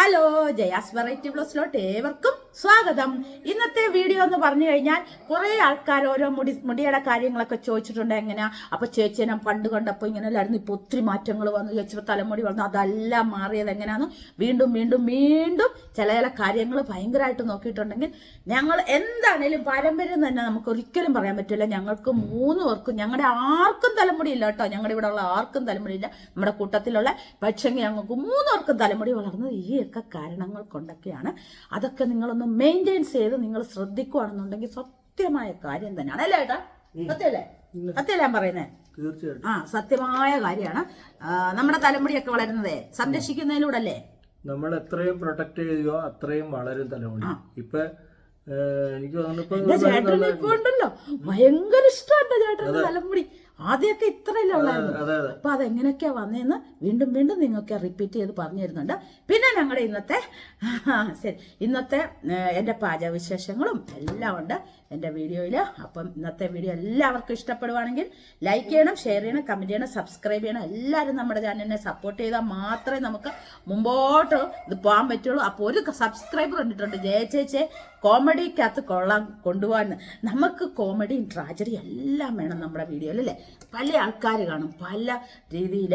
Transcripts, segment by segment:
Hello Jaya's variety ബ്ലോസിലോട്ട് ഏവർക്കും സ്വാഗതം. ഇന്നത്തെ വീഡിയോ എന്ന് പറഞ്ഞു കഴിഞ്ഞാൽ കുറെ ആൾക്കാർ ഓരോ മുടി മുടിയുടെ കാര്യങ്ങളൊക്കെ ചോദിച്ചിട്ടുണ്ട് എങ്ങനെയാ? അപ്പൊ ഞാൻ പണ്ട് കണ്ടപ്പോൾ ഇങ്ങനെ അല്ലായിരുന്നു ഇപ്പൊ ഒത്തിരി മാറ്റങ്ങൾ വന്നു. ചേച്ചിയുടെ തലമുടി വന്നു അതെല്ലാം മാറിയത് എങ്ങനെയാന്ന് വീണ്ടും വീണ്ടും വീണ്ടും ചില ചില കാര്യങ്ങൾ ഭയങ്കരമായിട്ട് നോക്കിയിട്ടുണ്ടെങ്കിൽ ഞങ്ങൾ എന്താണേലും പാരമ്പര്യം തന്നെ നമുക്ക് ഒരിക്കലും പറയാൻ പറ്റില്ല. ഞങ്ങൾക്ക് മൂന്ന് പേർക്കും ഞങ്ങളുടെ ആർക്കും തലമുടി ഇല്ല കേട്ടോ. ഞങ്ങളുടെ ഇവിടെ ഉള്ള ആർക്കും തലമുടി ഇല്ല. നമ്മുടെ കൂട്ടത്തിലുള്ള പക്ഷെങ്കിൽ ഞങ്ങൾക്ക് മൂന്ന് പേർക്കും തലമുടി വളർന്നത് ഈ ഒക്കെ കാരണങ്ങൾ കൊണ്ടൊക്കെയാണ്. അതൊക്കെ നിങ്ങളൊന്ന് മെയിന്റെയിൻസ് ചെയ്ത് നിങ്ങൾ ശ്രദ്ധിക്കുകയാണെന്നുണ്ടെങ്കിൽ സത്യമായ കാര്യം തന്നെയാണ്. അല്ലേ ഏട്ടാ? സത്യമല്ലേ സത്യമല്ലേ ഞാൻ പറയുന്നത് തീർച്ചയായിട്ടും. ആ സത്യമായ കാര്യമാണ്. നമ്മുടെ തലമുടിയൊക്കെ വളരുന്നതേ സംരക്ഷിക്കുന്നതിലൂടെ അല്ലേ നമ്മൾ എത്രയും പ്രൊട്ടക്ട് ചെയ്യുകയോ അത്രയും വളരും തലമുടി. ഇപ്പൊ എനിക്ക് തോന്നുന്നു ഭയങ്കര ഇഷ്ടമാണ് ചേട്ടന്റെ തലമുടി. ആദ്യമൊക്കെ ഇത്രയല്ലേ ഉള്ളായിരുന്നു. അപ്പൊ അതെങ്ങനെയൊക്കെയാ വന്നതെന്ന് വീണ്ടും വീണ്ടും നിങ്ങൾക്ക് റിപ്പീറ്റ് ചെയ്ത് പറഞ്ഞു തരുന്നുണ്ട് പിന്നെ ഞങ്ങളുടെ ഇന്നത്തെ ശരി. ഇന്നത്തെ എന്റെ എന്റെ പാചകവിശേഷങ്ങളും എല്ലാം ഉണ്ട് എന്റെ വീഡിയോയിൽ അപ്പം ഇന്നത്തെ വീഡിയോ എല്ലാവർക്കും ഇഷ്ടപ്പെടുവാണെങ്കിൽ ലൈക്ക് ചെയ്യണം ഷെയർ ചെയ്യണം കമന്റ് ചെയ്യണം സബ്സ്ക്രൈബ് ചെയ്യണം. എല്ലാവരും നമ്മുടെ ചാനലിനെ സപ്പോർട്ട് ചെയ്താൽ മാത്രമേ നമുക്ക് മുമ്പോട്ട് ഇത് പോകാൻ പറ്റുള്ളൂ. അപ്പോൾ ഒരു സബ്സ്ക്രൈബർ കണ്ടിട്ടുണ്ട് ജയ ചേച്ചേ കോമഡിക്കകത്ത് കൊള്ളാൻ കൊണ്ടുപോകാൻ. നമുക്ക് കോമഡിയും ട്രാജഡിയും എല്ലാം വേണം നമ്മുടെ വീഡിയോയിൽ അല്ലേ? പല ആൾക്കാർ കാണും. പല രീതിയിൽ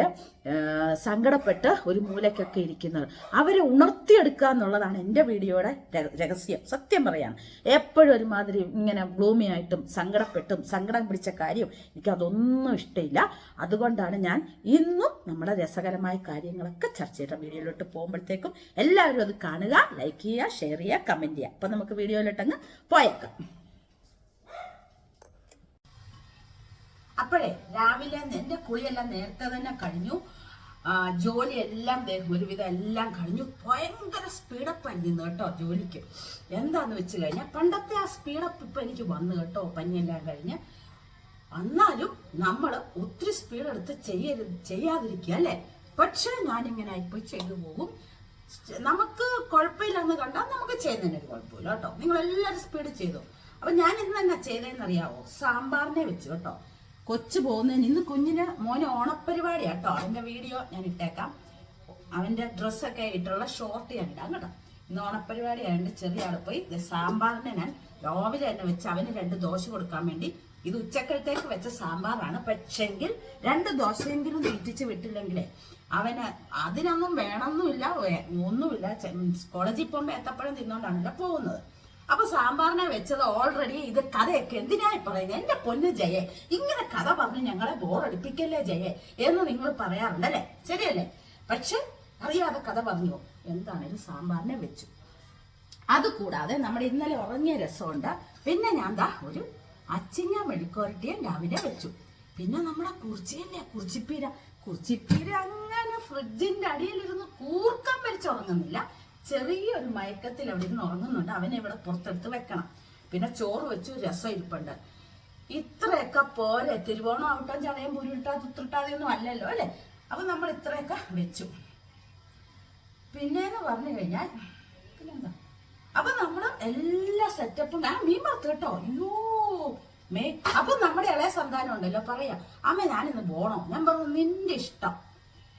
സങ്കടപ്പെട്ട് ഒരു മൂലയ്ക്കൊക്കെ ഇരിക്കുന്നത്. അവരെ ഉണർത്തിയെടുക്കുക എന്നുള്ളതാണ് എന്റെ വീഡിയോയുടെ രഹസ്യം. സത്യം പറയാണ്. എപ്പോഴും ഒരുമാതിരി ഇങ്ങനെ ബ്ലൂമി ആയിട്ടും സങ്കടപ്പെട്ടും സങ്കടം പിടിച്ച കാര്യം എനിക്കതൊന്നും ഇഷ്ടമില്ല അതുകൊണ്ടാണ് ഞാൻ ഇന്നും നമ്മുടെ രസകരമായ കാര്യങ്ങളൊക്കെ ചർച്ച ചെയ്ത വീഡിയോയിലോട്ട് പോകുമ്പോഴത്തേക്കും എല്ലാവരും അത് കാണുക ലൈക്ക് ചെയ്യുക ഷെയർ ചെയ്യുക കമന്റ് ചെയ്യുക. അപ്പം നമുക്ക് വീഡിയോയിലോട്ടങ്ങ് പോയേക്കാം. അപ്പോഴേ രാവിലെ എന്റെ കുളിയെല്ലാം നേരത്തെ തന്നെ കഴിഞ്ഞു. ജോലി ജോലിയെല്ലാം ഒരുവിധം എല്ലാം കഴിഞ്ഞു. ഭയങ്കര സ്പീഡപ്പ് ആയിരുന്നു കേട്ടോ ജോലിക്ക്. എന്താന്ന് വെച്ച് കഴിഞ്ഞാൽ പണ്ടത്തെ ആ സ്പീഡപ്പ് ഇപ്പൊ എനിക്ക് വന്നു കേട്ടോ പനിയെല്ലാം കഴിഞ്ഞ്. എന്നാലും നമ്മൾ ഒത്തിരി സ്പീഡ് എടുത്ത് ചെയ്യരുത് ചെയ്യാതിരിക്കുക അല്ലേ? പക്ഷെ ഞാനിങ്ങനെ ഇപ്പൊ ചെയ്തു പോകും. നമുക്ക് കുഴപ്പമില്ലെന്ന് കണ്ടാൽ നമുക്ക് ചെയ്യുന്നതിന് ഒരു കുഴപ്പമില്ല കേട്ടോ. നിങ്ങൾ എല്ലാവരും സ്പീഡ് ചെയ്തു. അപ്പൊ ഞാൻ ഇന്ന് എന്നാ ചെയ്തതെന്നറിയാവോ സാമ്പാറിനെ വെച്ച് കേട്ടോ. കൊച്ചു പോകുന്നതിന് ഇന്ന് കുഞ്ഞിന് മോന് ഓണപ്പരിപാടി കേട്ടോ അവന്റെ വീഡിയോ ഞാൻ ഇട്ടേക്കാം. അവന്റെ ഡ്രസ്സൊക്കെ ഇട്ടുള്ള ഷോർട്ട് ഞാൻ ഇടാം കേട്ടോ. ഇന്ന് ഓണപ്പരിപാടി ആയതുകൊണ്ട് ചെറിയ ആൾ പോയി. സാമ്പാറിനെ ഞാൻ രാവിലെ തന്നെ വെച്ച് അവന് രണ്ട് ദോശ കൊടുക്കാൻ വേണ്ടി ഇത് ഉച്ചക്കലത്തേക്ക് വെച്ച സാമ്പാറാണ്. പക്ഷെങ്കിൽ രണ്ട് ദോശയെങ്കിലും തീറ്റിച്ച് വിട്ടില്ലെങ്കിലേ അവന് അതിനൊന്നും വേണമെന്നുമില്ല ഒന്നുമില്ല. കോളേജിൽ പോകുമ്പോ ഏത്തപ്പഴം തിന്നോണ്ടാണല്ലോ പോകുന്നത്. സാമ്പാറിനെ വെച്ചത് ഓൾറെഡി ഇത് കഥയൊക്കെ എന്തിനായി പറയുന്നത് എന്റെ പൊന്ന് ജയെ ഇങ്ങനെ കഥ പറഞ്ഞ് ഞങ്ങളെ ബോറടിപ്പിക്കല്ലേ ജയെ എന്ന് നിങ്ങൾ പറയാറുണ്ടല്ലേ ശരിയല്ലേ? പക്ഷെ അറിയാതെ കഥ പറഞ്ഞു. എന്താണേലും സാമ്പാറിനെ വെച്ചു? അതുകൂടാതെ നമ്മുടെ ഇന്നലെ ഉറങ്ങിയ രസമുണ്ട്. പിന്നെ ഞാൻ ദാ ഒരു അച്ചിങ്ങ മെഴുക്കോരട്ടിയും രാവിലെ വെച്ചു. പിന്നെ നമ്മളെ കുറിച്ചിയല്ലേ? കുറിച്ചിപ്പീര. കുറിച്ചിപ്പീര അങ്ങനെ ഫ്രിഡ്ജിന്റെ അടിയിലിരുന്ന് കൂർക്കം വലിച്ചുറങ്ങുന്നില്ല. ചെറിയൊരു മയക്കത്തിൽ അവിടെ ഇരുന്ന് ഉറങ്ങുന്നുണ്ട്. അവനെ ഇവിടെ പുറത്തെടുത്ത് വെക്കണം. പിന്നെ ചോറ് വെച്ചു രസം ഇരിപ്പുണ്ട്. ഇത്രയൊക്കെ പോരെ. തിരുവോണം ആവട്ടം ചടയം പുരുട്ടാ തുത്തിട്ടാതെ ഒന്നും അല്ലല്ലോ അല്ലേ? അപ്പൊ നമ്മൾ ഇത്രയൊക്കെ വെച്ചു. പിന്നെന്ന് പറഞ്ഞു കഴിഞ്ഞാൽ പിന്നെന്താ? അപ്പൊ നമ്മൾ എല്ലാ സെറ്റപ്പും ഞാൻ മീൻ മറത്ത് കേട്ടോ. അയ്യോ മേ അപ്പൊ നമ്മുടെ ഇളയ സന്താനം ഉണ്ടല്ലോ പറയാ അമ്മ ഞാനിന്ന് പോണോ? ഞാൻ പറഞ്ഞു നിന്റെ ഇഷ്ടം.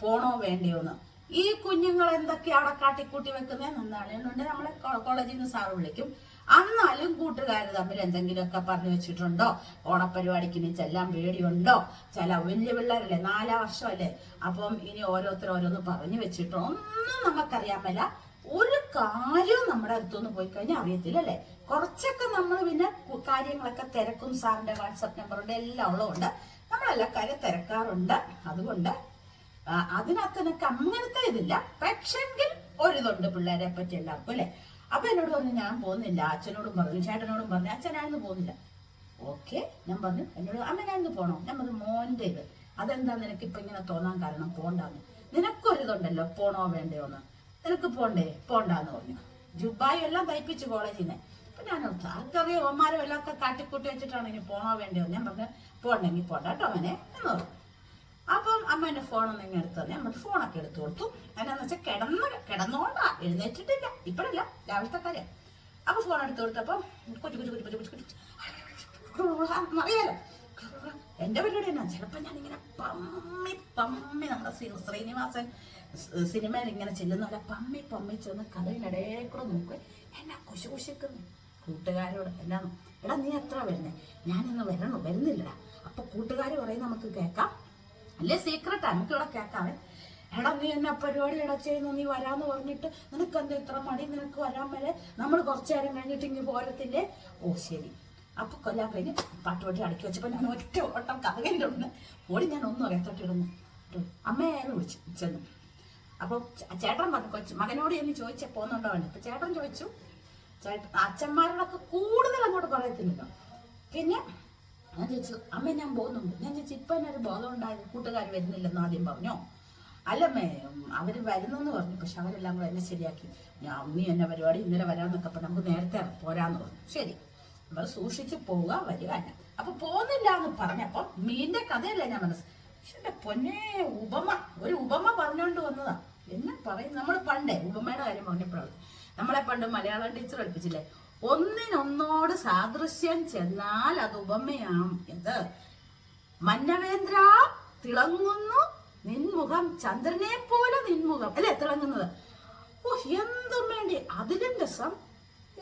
പോണോ വേണ്ടിയോന്ന് ഈ കുഞ്ഞുങ്ങൾ എന്തൊക്കെയാണ് കാട്ടിക്കൂട്ടി വെക്കുന്നേ എന്നുണ്ട് നമ്മളെ കോളേജിൽ നിന്ന് സാറ് വിളിക്കും. അന്നാലും കൂട്ടുകാർ തമ്മിൽ എന്തെങ്കിലുമൊക്കെ പറഞ്ഞു വെച്ചിട്ടുണ്ടോ? ഓണപ്പരിപാടിക്ക് ഇനി ചെല്ലാൻ പേടിയുണ്ടോ? ചില വലിയ പിള്ളേരല്ലേ? നാലാം വർഷമല്ലേ? അപ്പം ഇനി ഓരോരുത്തർ ഓരോന്ന് പറഞ്ഞു വെച്ചിട്ടോ ഒന്നും നമുക്കറിയാൻ ഒരു കാര്യവും നമ്മുടെ അടുത്തുനിന്ന് പോയി കഴിഞ്ഞാൽ അറിയത്തില്ല അല്ലേ കുറച്ചൊക്കെ നമ്മൾ പിന്നെ കാര്യങ്ങളൊക്കെ തിരക്കും സാറിന്റെ വാട്സപ്പ് നമ്പറുണ്ട് എല്ലാം ഉള്ളതുകൊണ്ട് നമ്മളെല്ലാ കാര്യം തിരക്കാറുണ്ട്. അതുകൊണ്ട് ആ, എനിക്ക് അങ്ങനത്തെ ഇതില്ല. പക്ഷെങ്കിൽ ഒരിതുണ്ട് പിള്ളേരെ പറ്റി എല്ലാവർക്കും അല്ലെ? അപ്പൊ എന്നോട് പറഞ്ഞു ഞാൻ പോകുന്നില്ല. അച്ഛനോടും പറഞ്ഞു ചേട്ടനോടും പറഞ്ഞു അച്ഛൻ ഞാനിന്ന് പോകുന്നില്ല. ഓക്കെ ഞാൻ പറഞ്ഞു. എന്നോട് അമ്മ ഞാനിന്ന് പോണോ? ഞാൻ പറഞ്ഞു മോന്റെ ഇത്. അതെന്താ നിനക്ക് ഇപ്പൊ ഇങ്ങനെ തോന്നാൻ കാരണം? പോണ്ടാന്ന്. നിനക്കൊരിതുണ്ടല്ലോ പോണോ വേണ്ടയോന്ന്? നിനക്ക് പോണ്ടേ? പോണ്ടാന്ന് പറഞ്ഞു. ജുബായും എല്ലാം തയ്പ്പിച്ചു കോളേജിൽ നിന്ന്. അപ്പൊ ഞാൻ ഓർത്തു, ആർക്കറിയോ ഓമാരും എല്ലാം ഒക്കെ കാട്ടിക്കൂട്ടി വെച്ചിട്ടാണ് ഇനി പോണോ വേണ്ടയോ? ഞാൻ പറഞ്ഞു പോണ്ടെങ്കിൽ പോണ്ട കേട്ടോ അവനെ എന്ന് പറഞ്ഞു. അപ്പം അമ്മ ഫോണൊന്നും ഇങ്ങനെ എടുത്തു. തന്നെ അമ്മ ഫോണൊക്കെ എടുത്തു കൊടുത്തു. എന്നാന്ന് വെച്ചാൽ കിടന്ന കിടന്നോണ്ടാ. എഴുന്നേറ്റിട്ടില്ല. ഇപ്പഴല്ല. രാവിലത്തെ കാര്യം. അപ്പൊ ഫോൺ എടുത്തു കൊടുത്തപ്പോ കൊച്ചു കൊച്ചു കൊച്ചു കൊച്ചു കൊച്ചു അറിയാലോ? എന്റെ പരിപാടി തന്നെ ചിലപ്പോ ഇങ്ങനെ പമ്മി പമ്മി നമ്മുടെ ശ്രീ- ശ്രീനിവാസൻ സിനിമയിൽ ഇങ്ങനെ ചെല്ലുന്ന പോലെ പമ്മി പമ്മി ചെന്ന് കഥയിനിടയിൽ കൂടെ നോക്കുക എന്നാ കുശു കുശിക്കുന്നു? കൂട്ടുകാരോട് എന്നാ എടാ നീ എത്ര വരുന്നേ? ഞാനിന്ന് വരണോ. വരുന്നില്ലടാ. അപ്പൊ കൂട്ടുകാർ പറയും നമുക്ക് കേൾക്കാം. അല്ലേ സീക്രട്ടാ നമുക്ക് ഇവിടെ കേൾക്കാവേ എടാ നീ എന്നാ പരിപാടി എടാ ചെയ്യുന്നു? നീ വരാന്ന് പറഞ്ഞിട്ട് നിനക്ക് എന്താ ഇത്ര മടി? നിനക്ക് വരാൻ വരെ നമ്മൾ കുറച്ചു നേരം കഴിഞ്ഞിട്ട് ഇങ്ങ് പോരത്തില്ലേ? ഓ ശരി. അപ്പൊ കൊല്ലാൻ കഴിഞ്ഞ് പാട്ട് പാട്ടി അടക്കി വെച്ചപ്പോ ഞാൻ ഒറ്റ ഓട്ടം ഉണ്ട് ഓടി ഞാൻ ഒന്നും അറിയാത്തോട്ടിടുന്നു അമ്മയെ വിളിച്ചു ചെന്നു. അപ്പൊ ചേ- ചേട്ടൻ പറഞ്ഞു കൊച്ചു മകനോട് എന്ന് ചോദിച്ച പോകുന്നുണ്ടോ അപ്പൊ ചേട്ടൻ ചോദിച്ചു ചേട്ടൻ അച്ഛന്മാരോടൊക്കെ കൂടുതൽ അങ്ങോട്ട് പറയത്തില്ലല്ലോ. പിന്നെ ഞാൻ ചോദിച്ചു അമ്മ ഞാൻ പോകുന്നുണ്ട് ഞാൻ ചോദിച്ചു ഇപ്പൊ എന്നെ ഒരു ബോധം ഉണ്ടായി കൂട്ടുകാർ വരുന്നില്ലെന്ന് ആദ്യം പറഞ്ഞോ? അല്ലമ്മേ അവർ വരുന്നെന്ന് പറഞ്ഞു പക്ഷെ അവരെല്ലാം കൂടെ എന്നെ ശരിയാക്കി. ഞാൻ നീ എന്നെ പരിപാടി ഇന്നലെ വരാന്നൊക്കെ അപ്പം നമുക്ക് നേരത്തെ പോരാന്ന് പറഞ്ഞു. ശരി നമ്മൾ സൂക്ഷിച്ച് പോവുക വരിക എന്നെ അപ്പൊ പോകുന്നില്ല എന്ന് പറഞ്ഞപ്പോ മീന്റെ കഥയല്ലേ ഞാൻ മനസ്സ് പക്ഷെ പൊന്നെ ഉപമ ഒരു ഉപമ പറഞ്ഞുകൊണ്ട് വന്നതാ. എന്നെ പറയും നമ്മൾ പണ്ടേ ഉപമയുടെ കാര്യം പറഞ്ഞപ്പോഴാണ്. നമ്മളെ പണ്ട് മലയാളം ടീച്ചർ പഠിപ്പിച്ചില്ലേ ഒന്നിനൊന്നോട് സാദൃശ്യം ചെന്നാൽ അത് ഉപമയാം ഇത് മന്നവേന്ദ്ര തിളങ്ങുന്നു. നിൻമുഖം ചന്ദ്രനെ പോലെ നിൻമുഖം. അല്ലെ തിളങ്ങുന്നത്? ഓ എന്തും വേണ്ടി. അതിലും രസം.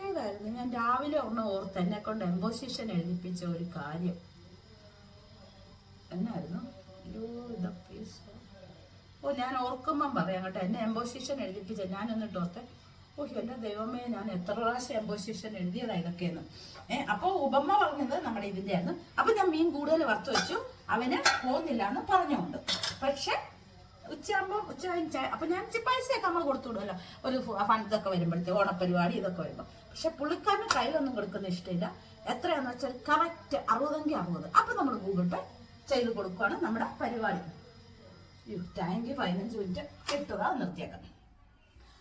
ഏതായിരുന്നു? ഞാൻ രാവിലെ ഒന്ന് ഓർത്ത് എന്നെ കൊണ്ട് എംബോസിഷൻ എഴുതിപ്പിച്ച ഒരു കാര്യം. എന്നായിരുന്നു? ഓ ഞാൻ ഓർക്കുമ്പം പറയാം കേട്ടോ. എന്നെ എംബോസിഷൻ എഴുതിപ്പിച്ച ഞാൻ എന്നിട്ട് ഓർത്തെ ഓ എന്റെ ദൈവമേ ഞാൻ എത്ര പ്രാവശ്യം എംബോസിഷൻ എഴുതിയതാ ഇതൊക്കെയെന്ന്. ഏഹ് അപ്പൊ ഉപമ പറഞ്ഞത് നമ്മുടെ ആയിരുന്നു അപ്പൊ ഞാൻ മീൻ കൂടുതൽ വറുത്ത് വെച്ചു. അവന് പോകുന്നില്ല എന്ന് പറഞ്ഞുകൊണ്ട്. പക്ഷെ ഉച്ചയാകുമ്പോൾ ഉച്ച അപ്പൊ ഞാൻ പൈസയൊക്കെ നമ്മൾ കൊടുത്തു വിടുമല്ലോ ഒരു ഫണ്ട് ഇതൊക്കെ വരുമ്പോഴത്തെ ഓണപ്പരിപാടി ഇതൊക്കെ വരുമ്പോൾ പക്ഷെ പുള്ളിക്കാരന് കയ്യിലൊന്നും കൊടുക്കുന്ന ഇഷ്ടമില്ല. എത്രയാന്ന് വെച്ചാൽ കറക്റ്റ് അറുപതെങ്കിൽ അറുപത്. അപ്പൊ നമ്മൾ ഗൂഗിൾ പേ ചെയ്ത് കൊടുക്കുകയാണ് നമ്മുടെ പരിപാടി. ടാങ്ക് പതിനഞ്ച് മിനിറ്റ് കിട്ടുക നിർത്തിയേക്കാം.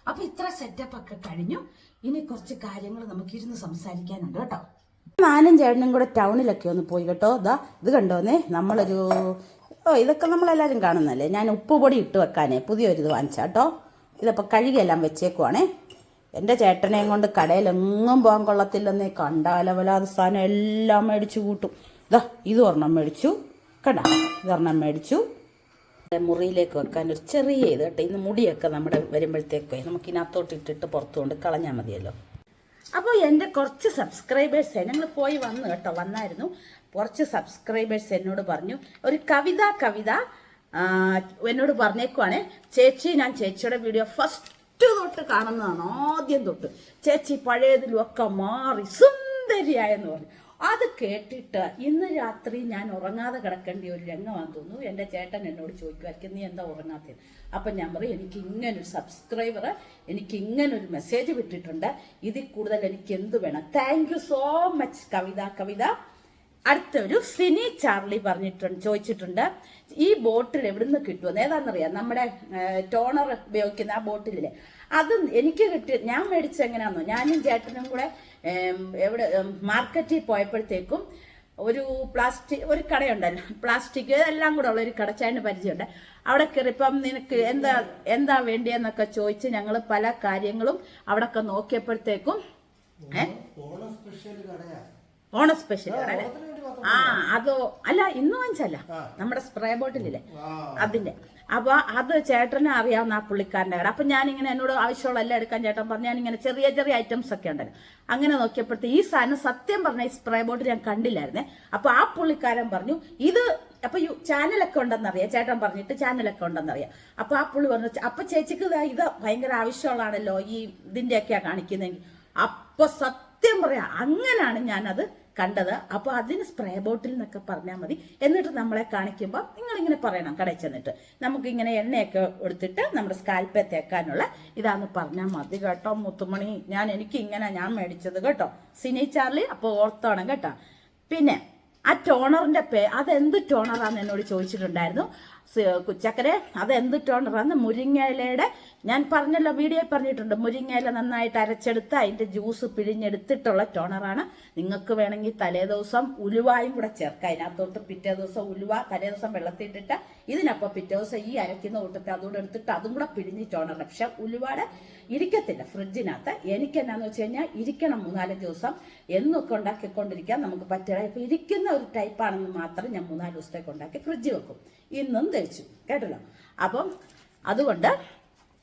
അപ്പൊ ഇത്ര സെറ്റപ്പ് ഒക്കെ കഴിഞ്ഞു. ഇനി കുറച്ച് കാര്യങ്ങൾ നമുക്ക് ഇരുന്ന് സംസാരിക്കാനുണ്ട് കേട്ടോ. മാനും ചേട്ടനും കൂടെ ടൗണിലൊക്കെ ഒന്ന് പോയി കേട്ടോ. ഇതാ ഇത് കണ്ടോന്നേ? നമ്മളൊരു ഓ ഇതൊക്കെ നമ്മളെല്ലാവരും കാണുന്നല്ലേ ഞാൻ ഉപ്പുപൊടി ഇട്ട് വെക്കാനേ പുതിയൊരു ഇത് വാങ്ങിച്ചാ കേട്ടോ. ഇതിപ്പോൾ കഴുകിയെല്ലാം വെച്ചേക്കുവാണേ. എന്റെ ചേട്ടനെയും കൊണ്ട് കടയിലെങ്ങും പോകാൻ കൊള്ളത്തില്ലെന്നേ കണ്ടാലവലാതെ സാധനം എല്ലാം മേടിച്ചു കൂട്ടും. ഇതാ ഇത് ഒരെണ്ണം മേടിച്ചു. കണ്ട? ഇതൊരെണ്ണം മേടിച്ചു. മുറിയിലേക്ക് വെക്കാൻ ഒരു ചെറിയ ഇത് കേട്ടോ. ഇന്ന് മുടിയൊക്കെ നമ്മുടെ വരുമ്പോഴത്തേക്കേ നമുക്ക് ഇതിനകത്തോട്ട് ഇട്ടിട്ട് പുറത്തു കൊണ്ട് കളഞ്ഞാൽ മതിയല്ലോ. അപ്പോൾ എന്റെ കുറച്ച് സബ്സ്ക്രൈബേഴ്സ് ഞങ്ങൾ പോയി വന്നു കേട്ടോ വന്നായിരുന്നു. കുറച്ച് സബ്സ്ക്രൈബേഴ്സ് എന്നോട് പറഞ്ഞു ഒരു കവിത കവിത എന്നോട് പറഞ്ഞേക്കുവാണ് ചേച്ചി ഞാൻ ചേച്ചിയുടെ വീഡിയോ ഫസ്റ്റ് തൊട്ട് കാണുന്നതാണ് ആദ്യം തൊട്ട്. ചേച്ചി പഴയതിലും ഒക്കെ മാറി സുന്ദരിയായെന്ന് പറഞ്ഞു. അത് കേട്ടിട്ട് ഇന്ന് രാത്രി ഞാൻ ഉറങ്ങാതെ കിടക്കേണ്ട ഒരു രംഗമാണെന്ന് തോന്നുന്നു. എന്റെ ചേട്ടൻ എന്നോട് ചോദിക്കുമായിരിക്കും നീ എന്താ ഉറങ്ങാത്തത്? അപ്പം ഞാൻ പറയും എനിക്ക് ഇങ്ങനൊരു സബ്സ്ക്രൈബർ എനിക്ക് ഇങ്ങനൊരു മെസ്സേജ് വിട്ടിട്ടുണ്ട്. ഇതിൽ കൂടുതൽ എനിക്ക് എന്ത് വേണം? Thank you so much Kavitha Kavitha. അടുത്തൊരു സിനി ചാർലി പറഞ്ഞിട്ടുണ്ട് ചോദിച്ചിട്ടുണ്ട്. ഈ ബോട്ടിൽ എവിടുന്ന് കിട്ടുമെന്ന്. ഏതാണെന്നറിയാം? നമ്മുടെ ടോണർ ഉപയോഗിക്കുന്ന ആ ബോട്ടിലില്ലേ? അത് എനിക്ക് കിട്ടി ഞാൻ മേടിച്ച എങ്ങനെയാണെന്നോ? ഞാനും ചേട്ടനും കൂടെ എവിടെ മാർക്കറ്റിൽ പോയപ്പോഴത്തേക്കും ഒരു പ്ലാസ്റ്റിക് ഒരു കടയുണ്ടല്ലോ പ്ലാസ്റ്റിക് എല്ലാം കൂടെ ഉള്ള ഒരു കടച്ചായന് പരിചയമുണ്ട്. അവിടെ കയറിപ്പം നിനക്ക് എന്താ എന്താ വേണ്ടിയെന്നൊക്കെ ചോദിച്ച് ഞങ്ങൾ പല കാര്യങ്ങളും അവിടെയൊക്കെ നോക്കിയപ്പോഴത്തേക്കും ഓണ സ്പെഷ്യൽ ആ അതോ അല്ല ഇന്ന് വാങ്ങിച്ചല്ല നമ്മുടെ സ്പ്രേ ബോട്ടിലില്ലേ അതിന്റെ. അപ്പൊ അത് ചേട്ടനെ അറിയാവുന്ന ആ പുള്ളിക്കാരന്റെ കട. അപ്പൊ ഞാനിങ്ങനെ എന്നോട് ആവശ്യമുള്ള എല്ലാം എടുക്കാൻ ചേട്ടൻ പറഞ്ഞു. ഞാനിങ്ങനെ ചെറിയ ചെറിയ ഐറ്റംസ് ഒക്കെ ഉണ്ടല്ലോ. അങ്ങനെ നോക്കിയപ്പോഴത്തെ ഈ സാധനം സത്യം പറഞ്ഞ ഈ സ്പ്രേ ബോട്ട് ഞാൻ കണ്ടില്ലായിരുന്നേ. അപ്പൊ ആ പുള്ളിക്കാരൻ പറഞ്ഞു ഇത് അപ്പൊ യു ചാനലൊക്കെ ഉണ്ടെന്നറിയാം. ചേട്ടൻ പറഞ്ഞിട്ട് ചാനലൊക്കെ ഉണ്ടെന്നറിയാം. അപ്പൊ ആ പുള്ളി പറഞ്ഞു അപ്പൊ ചേച്ചിക്ക് ഇതാ ഭയങ്കര ആവശ്യമുള്ളതാണല്ലോ ഈ ഇതിന്റെ ഇതിന്റെയൊക്കെയാ കാണിക്കുന്നെങ്കിൽ അപ്പൊ സത്യം പറയാം അങ്ങനാണ് ഞാനത് കണ്ടത്. അപ്പൊ അതിന് സ്പ്രേ ബോട്ടിൽ എന്നൊക്കെ പറഞ്ഞാൽ മതി. എന്നിട്ട് നമ്മളെ കാണിക്കുമ്പോൾ നിങ്ങൾ ഇങ്ങനെ പറയണം. കടയിൽ ചെന്നിട്ട് നമുക്ക് ഇങ്ങനെ എണ്ണയൊക്കെ എടുത്തിട്ട് നമ്മുടെ സ്കാൽപ്പെ തേക്കാനുള്ള ഇതാന്ന് പറഞ്ഞാൽ മതി കേട്ടോ മുത്തുമണി. ഞാൻ എനിക്ക് ഇങ്ങനെ ഞാൻ മേടിച്ചത് കേട്ടോ. സിനി ചാർലി അപ്പോൾ ഓർത്തോണം കേട്ടോ. പിന്നെ ആ ടോണറിന്റെ പേ അതെന്ത് ടോണറാന്ന് എന്നോട് ചോദിച്ചിട്ടുണ്ടായിരുന്നു. കുച്ചക്കരെ അതെന്ത് ടോണറാന്ന് മുരിങ്ങയിലയുടെ ഞാൻ പറഞ്ഞല്ലോ വീഡിയോ പറഞ്ഞിട്ടുണ്ട്. മുരിങ്ങയില നന്നായിട്ട് അരച്ചെടുത്ത് അതിന്റെ ജ്യൂസ് പിഴിഞ്ഞെടുത്തിട്ടുള്ള ടോണറാണ്. നിങ്ങൾക്ക് വേണമെങ്കിൽ തലേ ദിവസം ഉലുവായും കൂടെ ചേർക്കാം. അതിനകത്തോട്ട് പിറ്റേ ദിവസം ഉലുവ തലേ ദിവസം വെള്ളത്തിട്ടിട്ട് ഇതിനപ്പം പിറ്റേ ദിവസം ഈ അരയ്ക്കുന്ന കൂട്ടത്തെ അതുകൂടെ എടുത്തിട്ട് അതും കൂടെ പിഴിഞ്ഞ് ടോണർ പക്ഷെ ഉലുവാട് ഇരിക്കത്തില്ല ഫ്രിഡ്ജിനകത്ത്. എനിക്ക് എന്നാന്ന് വെച്ച് കഴിഞ്ഞാൽ ഇരിക്കണം മൂന്നാലഞ്ച് ദിവസം. എന്നൊക്കെ ഉണ്ടാക്കിക്കൊണ്ടിരിക്കാൻ നമുക്ക് പറ്റില്ല ഇപ്പൊ ഇരിക്കുന്ന ഒരു ടൈപ്പാണെന്ന് മാത്രം ഞാൻ മൂന്നാൽ ദിവസത്തേക്ക് ഉണ്ടാക്കി ഫ്രിഡ്ജ് വെക്കും. ഇന്നും തേച്ചു കേട്ടല്ലോ? അപ്പം അതുകൊണ്ട്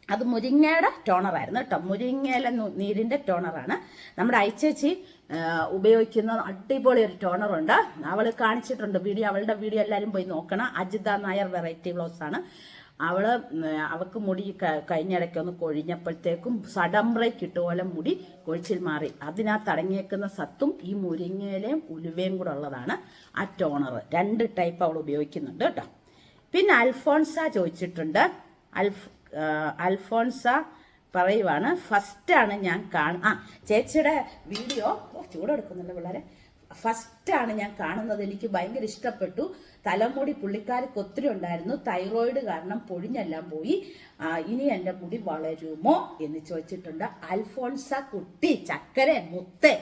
അത് മുരിങ്ങയുടെ ടോണറായിരുന്നു കേട്ടോ. മുരിങ്ങയില നീരിന്റെ ടോണറാണ് നമ്മുടെ അയച്ചേച്ചി ഉപയോഗിക്കുന്ന അടിപൊളി ഒരു ടോണറുണ്ട് അവൾ കാണിച്ചിട്ടുണ്ട് വീഡിയോ. അവളുടെ വീഡിയോ എല്ലാവരും പോയി നോക്കണം. അജിത നായർ വെറൈറ്റി ബ്ലൗസാണ് ഉം, അവൾക്ക് മുടി കഴിഞ്ഞിടയ്ക്ക് ഒന്ന് കൊഴിഞ്ഞപ്പോഴത്തേക്കും സഡംബ്രയ്ക്ക് ഇട്ടുപോലെ മുടി കൊഴിച്ചിൽ മാറി. അതിനകത്ത് അടങ്ങിയേക്കുന്ന സത്തും ഈ മുരിങ്ങയിലയും ഉലുവയും കൂടെ ഉള്ളതാണ് ആ ടോണർ രണ്ട് ടൈപ്പ് അവൾ ഉപയോഗിക്കുന്നുണ്ട് കേട്ടോ. പിന്നെ അൽഫോൺസ ചോദിച്ചിട്ടുണ്ട്. അൽഫ് അൽഫോൺസ പറയുവാണ്. ഫസ്റ്റാണ് ഞാൻ കാണ ആ ചേച്ചിയുടെ വീഡിയോ ഓ ചൂടെടുക്കുന്നുണ്ട് പിള്ളേരെ. ഫസ്റ്റാണ് ഞാൻ കാണുന്നത്. എനിക്ക് ഭയങ്കര ഇഷ്ടപ്പെട്ടു. തലമുടി പുള്ളിക്കാർക്ക് ഒത്തിരി ഉണ്ടായിരുന്നു. തൈറോയിഡ് കാരണം പൊഴിഞ്ഞെല്ലാം പോയി. ഇനി എന്റെ മുടി വളരുമോ എന്ന് ചോദിച്ചിട്ടുണ്ട്. അൽഫോൺസ കുട്ടി ചക്കര മുത്തേ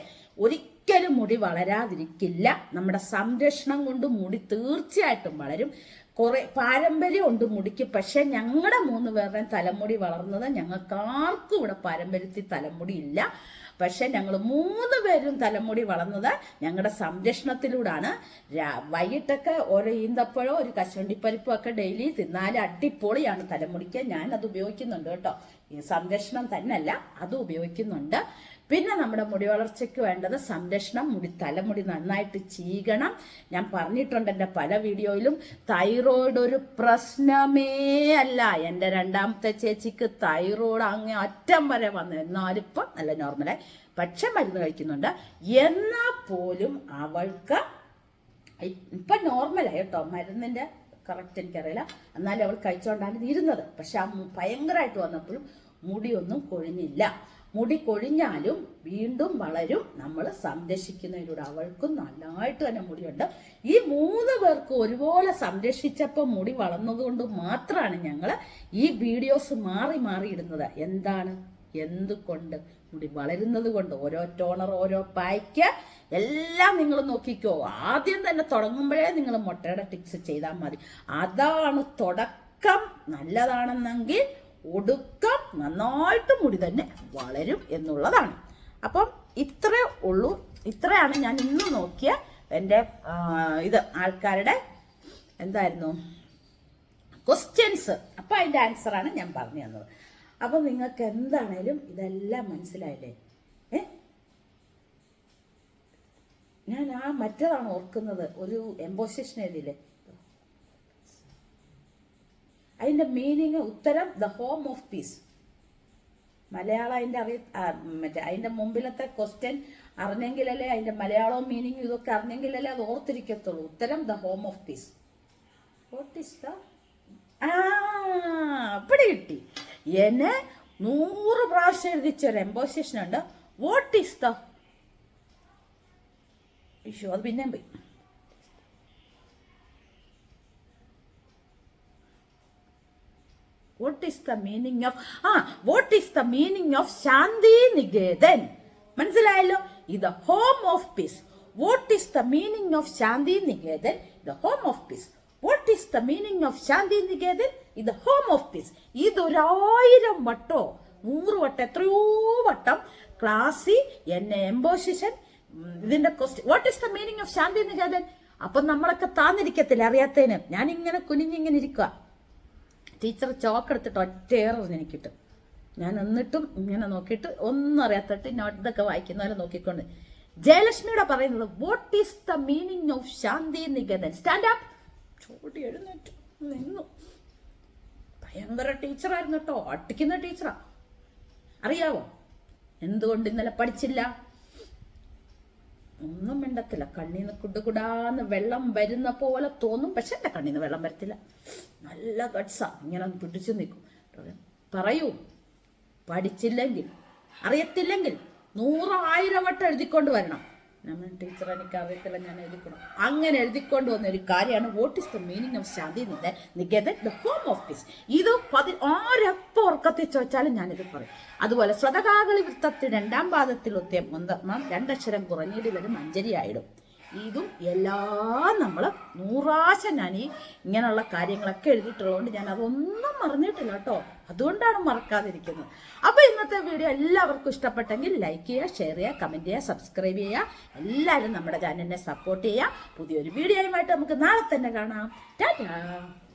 ഒരിക്കലും മുടി വളരാതിരിക്കില്ല. നമ്മുടെ സംരക്ഷണം കൊണ്ട് മുടി തീർച്ചയായിട്ടും വളരും. കുറെ പാരമ്പര്യമുണ്ട് മുടിക്ക്. പക്ഷെ ഞങ്ങളുടെ മൂന്ന് പേരുടെയും തലമുടി വളർന്നത് ഞങ്ങൾക്ക് ആർക്കും ഇവിടെ പാരമ്പര്യത്തിൽ തലമുടി ഇല്ല പക്ഷെ ഞങ്ങൾ മൂന്ന് പേരും തലമുടി വളർന്നത് ഞങ്ങളുടെ സംരക്ഷണത്തിലൂടെയാണ് വൈകിട്ടൊക്കെ ഓരോ ഈന്തപ്പഴോ ഒരു കശുവണ്ടിപ്പരിപ്പും ഒക്കെ ഡെയിലി തിന്നാൽ അടിപൊളിയാണ് തലമുടിക്ക്. ഞാൻ അത് ഉപയോഗിക്കുന്നുണ്ട് കേട്ടോ. സംരക്ഷണം തന്നെയല്ല അത് ഉപയോഗിക്കുന്നുണ്ട്. പിന്നെ നമ്മുടെ മുടി വളർച്ചയ്ക്ക് വേണ്ടത് സംരക്ഷണം മുടി തലമുടി നന്നായിട്ട് ചീകണം. ഞാൻ പറഞ്ഞിട്ടുണ്ട് എന്റെ പല വീഡിയോയിലും തൈറോയിഡ് ഒരു പ്രശ്നമേ അല്ല. എന്റെ രണ്ടാമത്തെ ചേച്ചിക്ക് തൈറോയിഡ് അങ്ങ് അറ്റം വരെ വന്നു. എന്നാലിപ്പം നല്ല നോർമലായി. പക്ഷെ മരുന്ന് കഴിക്കുന്നുണ്ട്. എന്നാൽ പോലും അവൾക്ക് ഇപ്പൊ നോർമലായി കേട്ടോ. മരുന്നിന്റെ കറക്റ്റ് എനിക്കറിയില്ല. എന്നാലും അവൾ കഴിച്ചുകൊണ്ടാണ് ഇരുന്നത്. പക്ഷെ ആ ഭയങ്കരമായിട്ട് വന്നപ്പോഴും മുടിയൊന്നും കൊഴിഞ്ഞില്ല. മുടി കൊഴിഞ്ഞാലും വീണ്ടും വളരും. നമ്മൾ സംരക്ഷിക്കുന്നതിലൂടെ അവൾക്കും നന്നായിട്ട് തന്നെ മുടിയുണ്ട്. ഈ മൂന്ന് പേർക്ക് ഒരുപോലെ സംരക്ഷിച്ചപ്പോൾ മുടി വളർന്നതുകൊണ്ട് മാത്രമാണ് ഞങ്ങൾ ഈ വീഡിയോസ് മാറി മാറി ഇടുന്നത്. എന്താണ്? എന്തുകൊണ്ട്? മുടി വളരുന്നത് കൊണ്ട് ഓരോ ടോണർ ഓരോ പായ്ക്ക് എല്ലാം നിങ്ങൾ നോക്കിക്കോ. ആദ്യം തന്നെ തുടങ്ങുമ്പോഴേ നിങ്ങൾ മുട്ടയുടെ ടിപ്സ് ചെയ്താൽ മതി. അതാണ് തുടക്കം. നല്ലതാണെന്നെങ്കിൽ ഒടുക്കം നന്നായിട്ട് മുടി തന്നെ വളരും എന്നുള്ളതാണ്. അപ്പം ഇത്രേ ഉള്ളൂ. ഇത്രയാണ് ഞാൻ ഇന്ന് നോക്കിയ എന്റെ ഇത് ആൾക്കാരുടെ എന്തായിരുന്നു ക്വസ്റ്റ്യൻസ് അപ്പം അതിന്റെ ആൻസറാണ് ഞാൻ പറഞ്ഞു തന്നത്. അപ്പം നിങ്ങൾക്ക് എന്താണേലും ഇതെല്ലാം മനസ്സിലായില്ലേ? ഏ? ഞാൻ ആ മറ്റേതാണ് ഓർക്കുന്നത്. ഒരു എംബോസിഷൻ എഴുതിയില്ലേ അതിന്റെ മീനിങ് ഉത്തരം the home of peace Malayalam അതിന്റെ അറി മറ്റേ അതിന്റെ മുമ്പിലത്തെ ക്വസ്റ്റ്യൻ അറിഞ്ഞെങ്കിലല്ലേ അതിന്റെ മലയാളവും മീനിങ് ഇതൊക്കെ അറിഞ്ഞെങ്കിലല്ലേ അത് ഓർത്തിരിക്കത്തുള്ളൂ. ഉത്തരം the home of peace what is the ആ ഇവിടെ കിട്ടി. എന്നെ നൂറ് പ്രാവശ്യം എഴുതിച്ച ഒരു എംബോസിഷൻ ഉണ്ട് വാട്ട് ഈസ് ദ ഇഷ്യൂ അത് പിന്നെയും പോയി what is the meaning of ആ what is the meaning of Shantiniketan മനസ്സിലായല്ലോ ഇത് home of peace what is the meaning of Shantiniketan ഇത് home of peace what is the meaning of Shantiniketan ഇത് home of peace ഇതൊരായിരം വട്ടോ നൂറ് വട്ടം എത്രയോ വട്ടം ക്ലാസ്സിൽ എന്നെ എംബോസിഷൻ ഇതിന്റെ question what is the meaning of Shantiniketan അപ്പൊ നമ്മളൊക്കെ താന്നിരിക്കത്തില്ല അറിയാത്തതിന് ഞാൻ ഇങ്ങനെ കുനിഞ്ഞിങ്ങനെ ഇരിക്കുക ടീച്ചർ ചോക്ക് എടുത്തിട്ട് ഒറ്റയേറെ എനിക്കിട്ട്. ഞാൻ എന്നിട്ടും ഇങ്ങനെ നോക്കിയിട്ട് ഒന്നും അറിയാത്തിട്ട് നോട്ട് ഇതൊക്കെ വായിക്കുന്ന പോലെ നോക്കിക്കൊണ്ട് ജയലക്ഷ്മിയുടെ പറയുന്നത് what is the meaning of Shanti Niketan stand up ചോടി എഴുന്നേറ്റ്. നിന്നു. ഭയങ്കര ടീച്ചറായിരുന്നു കേട്ടോ. അട്ടിക്കുന്ന ടീച്ചറാ. അറിയാവോ? എന്തുകൊണ്ട് ഇന്നലെ പഠിച്ചില്ല? ഒന്നും മിണ്ടത്തില്ല. കണ്ണീന്ന് കുടുകുടാന്ന് വെള്ളം വരുന്ന പോലെ തോന്നും. പക്ഷെ എന്റെ കണ്ണീന്ന് വെള്ളം വരത്തില്ല. നല്ല ഗഡ്സാ ഇങ്ങനെ പിടിച്ചു നിൽക്കും. പറയൂ പഠിച്ചില്ലെങ്കിൽ അറിയത്തില്ലെങ്കിൽ നൂറായിരം വട്ടം എഴുതിക്കൊണ്ട് വരണം. ഞാൻ ടീച്ചർ എനിക്ക് അറിയത്തില്ല ഞാൻ എഴുതിക്കണം അങ്ങനെ എഴുതിക്കൊണ്ട് വന്ന ഒരു കാര്യമാണ് what is the meaning of Shantiniketan the home of peace ഇത് പതി ആരെപ്പോ ഉറക്കത്തിൽ ചോദിച്ചാലും ഞാനിത് പറയും. അതുപോലെ സ്വതകാകളി വൃത്തത്തിൽ രണ്ടാം പാദത്തിൽ ഒത്തിയ മുന്തം രണ്ടക്ഷരം കുറഞ്ഞിട്ട് വരും മഞ്ചരിയായിടും ഇതും എല്ലാം നമ്മൾ നൂറാശം ഞാൻ ഈ ഇങ്ങനെയുള്ള കാര്യങ്ങളൊക്കെ എഴുതിയിട്ടുള്ളതുകൊണ്ട് ഞാൻ അതൊന്നും മറന്നിട്ടില്ല കേട്ടോ. അതുകൊണ്ടാണ് മറക്കാതിരിക്കുന്നത്. അപ്പോൾ ഇന്നത്തെ വീഡിയോ എല്ലാവർക്കും ഇഷ്ടപ്പെട്ടെങ്കിൽ ലൈക്ക് ചെയ്യുക ഷെയർ ചെയ്യുക കമന്റ് ചെയ്യുക സബ്സ്ക്രൈബ് ചെയ്യുക. എല്ലാവരും നമ്മുടെ ചാനലിനെ സപ്പോർട്ട് ചെയ്യുക. പുതിയൊരു വീഡിയോയുമായിട്ട് നമുക്ക് നാളെ തന്നെ കാണാം. ടാറ്റാ!